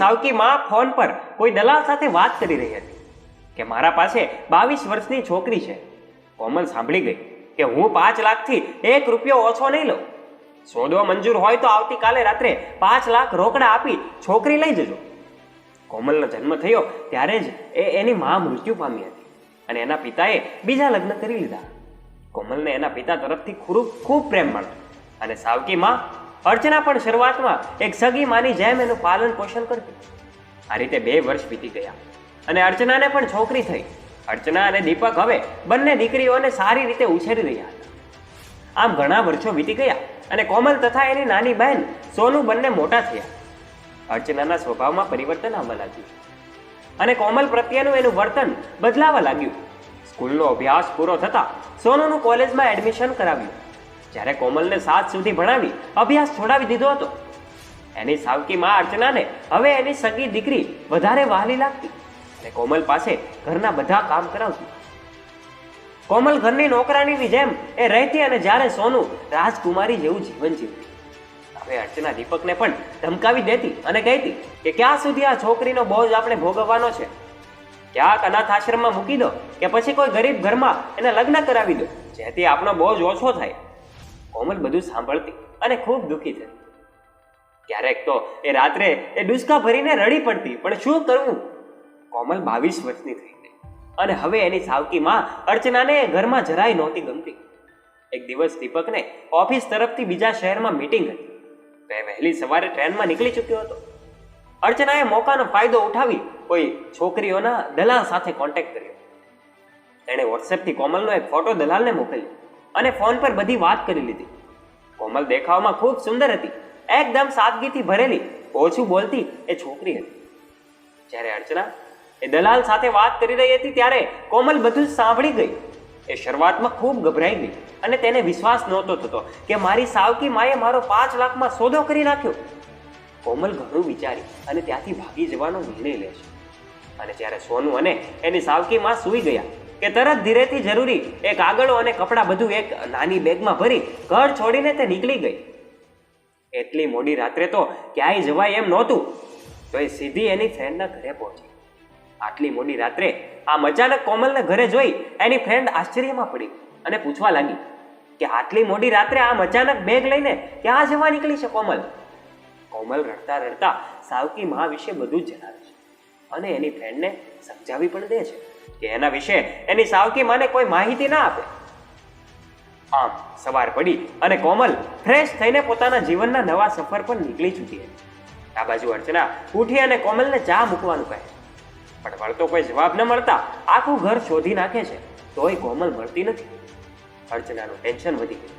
સાવકી માં ફોન પર કોઈ દલાલ સાથે વાત કરી રહી હતી કે મારા પાસે બાવીસ વર્ષની છોકરી છે. કોમલ સાંભળી ગઈ કે હું પાંચ લાખથી એક રૂપિયો ઓછો નહીં લઉં. સોદો મંજૂર હોય તો આવતીકાલે રાત્રે પાંચ લાખ રોકડા આપી છોકરી લઈ જજો. કોમલનો જન્મ થયો ત્યારે જ એ એની મા મૃત્યુ પામી હતી અને એના પિતાએ બીજા લગ્ન કરી લીધા. કોમલને એના પિતા તરફથી ખૂબ ખૂબ પ્રેમ મળતો અને સાવકી માં અર્ચના પણ શરૂઆતમાં એક સગી માની જેમ એનું પાલન પોષણ કરતી. આ રીતે બે વર્ષ વીતી ગયા અને અર્ચનાને પણ છોકરી થઈ. અર્ચના અને દીપક હવે બંને દીકરીઓને સારી રીતે ઉછેરી રહ્યા હતા. આમ ઘણા વર્ષો વીતી ગયા અને કોમલ તથા એની નાની બહેન સોનુ બંને મોટા થયા. અર્ચનાના સ્વભાવમાં પરિવર્તન આવવા લાગ્યું અને કોમલ પ્રત્યેનું એનું વર્તન બદલાવા લાગ્યું. સ્કૂલનો અભ્યાસ પૂરો થતાં સોનુનું કોલેજમાં એડમિશન કરાવ્યું. જ્યારે કોમલને સાત સુધી ભણાવી, અભ્યાસ છોડાવી દીધો હતો. એની સાવકી માં અર્ચનાને હવે એની સગી દીકરી વધારે વહાલી લાગતી અને કોમલ પાસે ઘરના બધા કામ કરાવતી. કોમલ ઘરની નોકરાણીની જેમ એ રહેતી અને જ્યારે સોનું રાજકુમારી જેવું જીવન જીવતી. હવે અર્ચના દીપકને પણ ધમકાવી દેતી અને કહેતી કે ક્યાં સુધી આ છોકરીનો બોજ આપણે ભોગવવાનો છે? ક્યાંક અનાથ આશ્રમમાં મૂકી દો કે પછી કોઈ ગરીબ ઘરમાં એને લગ્ન કરાવી દો, જેથી આપણો બોજ ઓછો થાય. કોમલ બધું સાંભળતી અને ખૂબ દુઃખી થતી ક્યારેક તો એ રાત્રે એ ડુસકા ભરીને રડી પડતી, પણ શું કરવું? કોમલ બાવીસ વર્ષની થઈ ગઈ અને હવે એની સાવકી માં અર્ચનાને ઘરમાં જરાય નહોતી ગમતી. એક દિવસ દીપકને ઓફિસ તરફથી બીજા શહેરમાં મીટિંગ હતી. તે વહેલી સવારે ટ્રેનમાં નીકળી ચૂક્યો હતો. અર્ચનાએ મોકાનો ફાયદો ઉઠાવી કોઈ છોકરીઓના દલાલ સાથે કોન્ટેક્ટ કર્યો. તેણે વોટ્સએપથી કોમલનો એક ફોટો દલાલને મોકલ્યો. અને ફોન પર બધી વાત કરી લીધી. કોમલ દેખાવમાં ખૂબ સુંદર હતી. એકદમ સાદગીથી ભરેલી, ઓછું બોલતી એ છોકરી હતી. જ્યારે અર્ચના એ દલાલ સાથે વાત કરી રહી હતી ત્યારે કોમલ બધું સાંભળી ગઈ. એ શરૂઆતમાં ખૂબ ગભરાઈ ગઈ અને તેને વિશ્વાસ નહોતો થતો કે મારી સાવકી માએ મારો પાંચ લાખમાં સોદો કરી નાખ્યો. કોમલ ઘણું વિચારી અને ત્યાંથી ભાગી જવાનો નિર્ણય લે છે. અને જ્યારે સોનું અને એની સાવકી માં સૂઈ ગયા કે તરત ધીરેથી જરૂરી એ કાગળો અને કપડાં બધું એક નાની બેગમાં ભરી ઘર છોડીને તે નીકળી ગઈ. એટલી મોડી રાત્રે તો ક્યાંય જવાય એમ નહોતું. તો એ સીધી એની ફ્રેન્ડના ઘરે પહોંચી. આટલી મોડી રાત્રે આમ અચાનક કોમલને ઘરે જોઈ એની ફ્રેન્ડ આશ્ચર્યમાં પડી અને પૂછવા લાગી કે આટલી મોડી રાત્રે આમ અચાનક બેગ લઈને ક્યાં જવા નીકળી છે કોમલ? કોમલ રડતા રડતા સાવકી મા વિશે બધું જ જણાવે છે. અને એની ફ્રેન્ડને સમજાવી પણ દે છે કે એના વિશે એની સાવકી માને કોઈ માહિતી ના આપે. આમ સવાર પડી અને કોમલ ફ્રેશ થઈને પોતાના જીવનના નવા સફર પર નીકળી ચૂકી હતી આ બાજુ અર્ચના ઉઠી અને કોમલને ચા મૂકવાનું કહે. પણ વળતો કોઈ જવાબ ન મળતા આખું ઘર શોધી નાખે છે, તોય કોમલ મળતી નથી. અર્ચનાનું ટેન્શન વધી ગયું.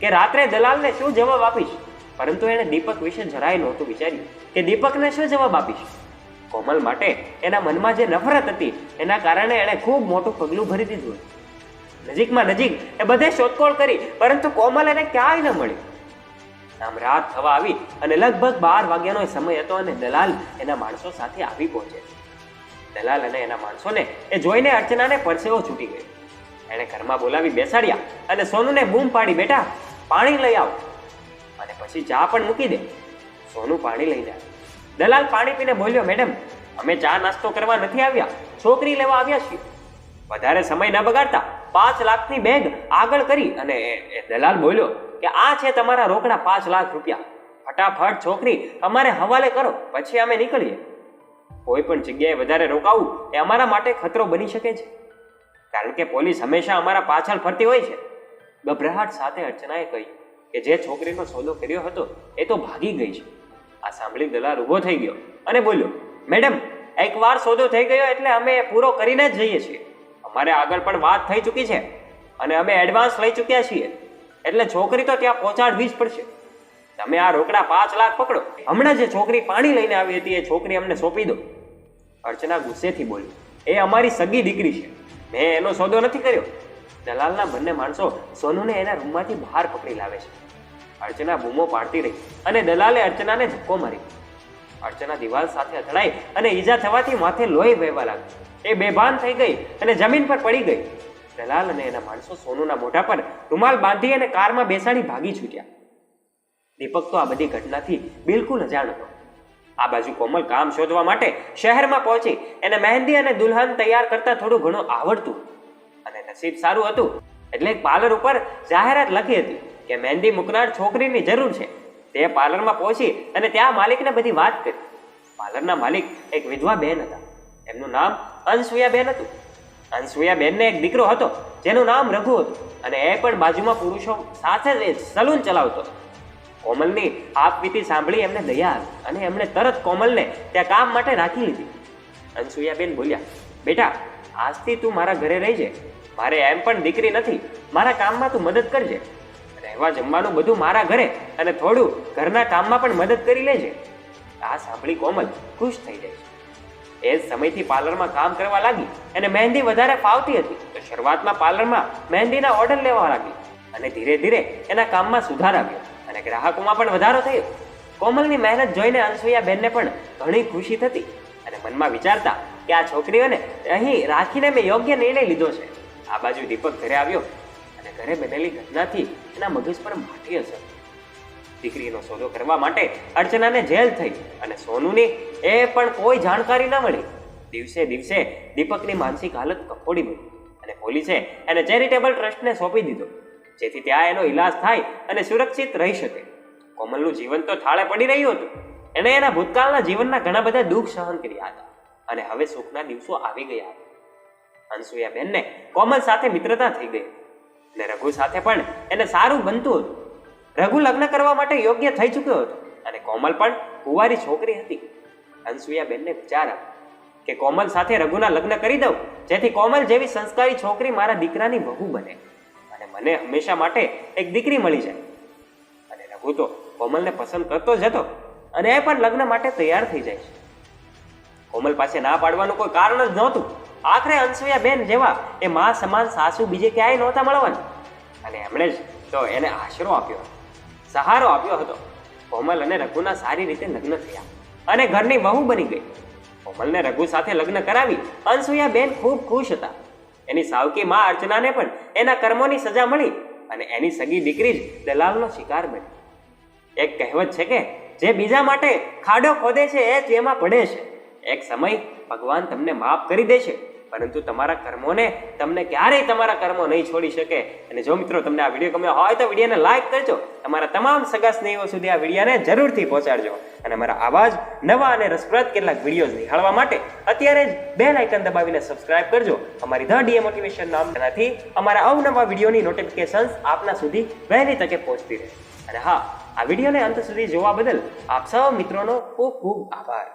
કે રાત્રે દલાલને શું જવાબ આપીશ? પરંતુ એણે દીપક વિશે જરાય નહોતું વિચાર્યું કે દીપકને શું જવાબ આપીશ? કોમલ માટે એના મનમાં જે નફરત હતી, એના કારણે એણે ખૂબ મોટું પગલું ભરી દીધું નજીકમાં નજીક એ બધે શોધખોળ કરી, પરંતુ કોમલ એને ક્યાંય ન મળી આમ રાત થવા આવી અને લગભગ બાર વાગ્યાનો સમય હતો અને દલાલ એના માણસો સાથે આવી પહોંચે. દલાલ અને એના માણસોને એ જોઈને અર્ચનાને પરસેવો છૂટી ગયો. એણે ઘરમાં બોલાવી બેસાડ્યા અને સોનુને બૂમ પાડી, બેટા, પાણી લઈ આવ. અને પછી ચા પણ મૂકી દે. સોનું પાણી લઈ જાય દલાલ પાણી પીને બોલ્યો, મેડમ, અમે ચા નાસ્તો કરવા નથી આવ્યા. છોકરી લેવા આવ્યા છીએ. વધારે સમય ન બગાડતા. પાંચ લાખની બેગ આગળ કરી. અને દલાલ બોલ્યો કે, આ છે તમારા રોકડા પાંચ લાખ રૂપિયા. ફટાફટ છોકરી અમારે હવાલે કરો, પછી અમે નીકળીએ. કોઈ પણ જગ્યાએ વધારે રોકાવું એ અમારા માટે ખતરો બની શકે છે. કારણ કે પોલીસ હંમેશા અમારા પાછળ ફરતી હોય છે. ગભરાહટ સાથે અર્ચનાએ કહ્યું કે, જે છોકરીનો સોદો કર્યો હતો, એ તો ભાગી ગઈ છે. આ સાંભળી દલાલ ઊભો થઈ ગયો અને બોલ્યો, મેડમ એકવાર સોદો થઈ ગયો એટલે અમે પૂરો કરીને જ જઈએ છીએ. અમારે આગળ પણ વાત થઈ ચૂકી છે અને અમે એડવાન્સ લઈ ચૂક્યા છીએ. એટલે છોકરી તો ત્યાં પહોંચાડવી જ પડશે. તમે આ રોકડા પાંચ લાખ પકડો. હમણાં જે છોકરી પાણી લઈને આવી હતી એ છોકરી અમને સોંપી દો. અર્ચના ગુસ્સેથી બોલી, એ અમારી સગી દીકરી છે. મેં એનો સોદો નથી કર્યો. દલાલના બંને માણસો સોનુને એના રૂમમાંથી બહાર પકડી લાવે છે. અર્ચના બૂમો પાડતી રહી અને દલાલે અર્ચનાને ધક્કો મારી અર્ચના દિવાલ સાથે અથડાઈ અને ઈજા થવાથી માથે લોહી વહેવા લાગ્યું એ બેભાન થઈ ગઈ અને જમીન પર પડી ગઈ. દલાલ અને એના માણસો સોનુના મોઢા પર રૂમાલ બાંધી અને કારમાં બેસાડી ભાગી છૂટ્યા. દીપક તો આ બધી ઘટનાથી બિલકુલ અજાણ હતો. આ બાજુ કોમલ કામ શોધવા માટે શહેરમાં પહોંચી એને મહેંદી અને દુલ્હન તૈયાર કરતા થોડું ઘણું આવડતું. અને નસીબ સારું હતું એટલે પાર્લર ઉપર જાહેરાત લખી હતી. કે મહેંદી મૂકનાર છોકરીની જરૂર છે. તે પાર્લરમાં પહોંચી અને ત્યાં માલિકને બધી વાત કરી. પાર્લરના માલિક એક વિધવા બેન હતા. એમનું નામ અનસુયા બેન હતું. અનસુયા બેનને એક દીકરો હતો, જેનું નામ રઘુ હતું અને એ પણ બાજુમાં પુરુષો સાથે જ સલૂન ચલાવતો કોમલની આપવીતી સાંભળી એમને દયા આવી અને એમણે તરત કોમલને ત્યાં કામ માટે રાખી લીધી. અનસુયાબેન બોલ્યા, બેટા, આજથી તું મારા ઘરે રહીજે મારે એમ પણ દીકરી નથી. મારા કામમાં તું મદદ કરજે. રહેવા જમવાનું બધું મારા ઘરે અને થોડું ઘરના કામમાં પણ મદદ કરી લેજે. આ સાંભળી કોમલ ખુશ થઈ જાય છે. એ જ સમયથી પાર્લરમાં કામ કરવા લાગી અને મહેંદી વધારે ફાવતી હતી. તો શરૂઆતમાં પાર્લરમાં મહેંદીના ઓર્ડર લેવા લાગી અને ધીરે ધીરે એના કામમાં સુધાર આવ્યો અને ગ્રાહકોમાં પણ વધારો થયો. કોમલની મહેનત જોઈને અનસુયા બેનને પણ ઘણી ખુશી થતી અને મનમાં વિચારતા કે આ છોકરીઓને અહીં રાખીને મેં યોગ્ય નિર્ણય લીધો છે. આ બાજુ દીપક ઘરે આવ્યો અને ઘરે બનેલી ઘટનાથી એના મગજ પર મોટી અસર દીકરીનો સોદો કરવા માટે અર્ચનાને જેલ થઈ અને સોનુની એ પણ કોઈ જાણકારી ન મળી. દિવસે દિવસે દીપકની માનસિક હાલત કફોડી બની અને પોલીસે એને ચેરિટેબલ ટ્રસ્ટને સોંપી દીધો, જેથી ત્યાં એનો ઈલાજ થાય અને સુરક્ષિત રહી શકે. કોમલનું જીવન તો થાળે પડી રહ્યું હતું. એણે એના ભૂતકાળના જીવનના ઘણા બધા દુઃખ સહન કર્યા હતા અને હવે સુખના દિવસો આવી ગયા હતા. અનસુયા બેનને કોમલ સાથે મિત્રતા થઈ ગઈ. અને રઘુ સાથે પણ એને સારું બનતું હતું. રઘુ લગ્ન કરવા માટે યોગ્ય થઈ ચૂક્યો હતો. અને કોમલ પણ કુંવારી છોકરી હતી. અનસુયા બેનને વિચાર આવ્યો કે કોમલ સાથે રઘુના લગ્ન કરી દઉં, જેથી કોમલ જેવી સંસ્કારી છોકરી મારા દીકરાની વહુ બને. અને મને હંમેશા માટે એક દીકરી મળી જાય. અને રઘુ તો કોમલને પસંદ કરતો જ હતો અને એ પણ લગ્ન માટે તૈયાર થઈ જાય છે. કોમલ પાસે ના પાડવાનું કોઈ કારણ જ નહોતું. આખરે અનસૂયા બેન જેવા એ મા સમાન સાસુ બીજે ક્યાંય નહોતા મળવાના. અને એમણે જ તો એને આશરો આપ્યો. સહારો આપ્યો હતો. કોમલ અને રઘુના સારી રીતે લગ્ન થયા. અને ઘરની વહુ બની ગઈ. કોમલને રઘુ સાથે લગ્ન કરાવી અનસૂયા બેન ખૂબ ખુશ હતા. એની સાવકી મા અર્ચનાને પણ એના કર્મોની સજા મળી અને એની સગી દીકરી જ દલાલનો શિકાર બની. એક કહેવત છે કે, જે બીજા માટે ખાડો ખોદે છે એ જ એમાં પડે છે. એક સમય ભગવાન તમને માફ કરી દેશે, પરંતુ તમારા કર્મોને તમને ક્યારેય તમારા કર્મો નહીં છોડી શકે. અને જો મિત્રો તમને આ વીડિયો ગમ્યો હોય તો વિડીયોને લાઈક કરજો. તમારા તમામ સગા સ્નેહીઓ સુધી આ વિડીયોને જરૂરથી પહોંચાડજો. અને મારા આવા જ નવા અને રસપ્રદ કેટલાક વિડીયોઝ નિહાળવા માટે અત્યારે જ બેલ આઇકન દબાવીને સબસ્ક્રાઇબ કરજો. અમારી ધ ડીએ મોટિવેશન નામનાથી અમારા અવનવા વિડીયોની નોટિફિકેશન્સ આપના સુધી વહેલી તકે પહોંચતી રહે. અને હા, આ વિડીયોને અંત સુધી જોવા બદલ આપ સૌ મિત્રોનો ખૂબ ખૂબ આભાર.